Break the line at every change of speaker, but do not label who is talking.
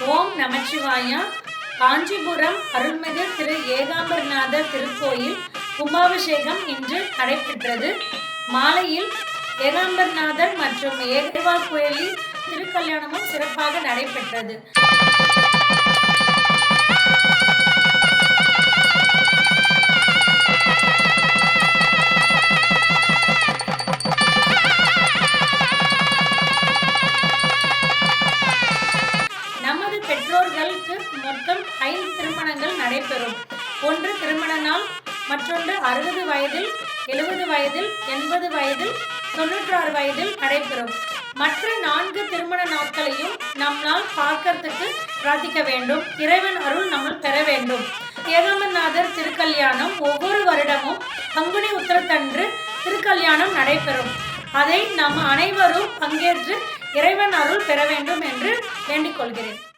ஓம் நமச்சிவாயா. காஞ்சிபுரம் அருள்மிகு திரு ஏகாம்பரநாதர் திருக்கோயில் கும்பாபிஷேகம் இன்று நடைபெற்றது. மாலையில் ஏகாம்பரநாதர் மற்றும் ஏகவா கோயிலில் திருக்கல்யாணமும் சிறப்பாக நடைபெற்றது. பெற்றோர்களுக்கு மொத்தம் ஐந்து திருமணங்கள் நடைபெறும். ஒன்று திருமண நாள் மற்றொன்று அறுபது வயதில் எழுபது வயதில் எண்பது வயதில் தொண்ணூற்றாறு வயதில் நடைபெறும். மற்ற நான்கு திருமண நாட்களையும் நம்மால் பார்க்கறதுக்கு பிரார்த்திக்க வேண்டும். இறைவன் அருள் நம்ம பெற வேண்டும். ஏகாமநாதர் திருக்கல்யாணம் ஒவ்வொரு வருடமும் பங்குனி உத்தரத்தன்று திருக்கல்யாணம் நடைபெறும். அதை நாம் அனைவரும் பங்கேற்று இறைவன் அருள் பெற வேண்டும் என்று வேண்டிக் கொள்கிறேன்.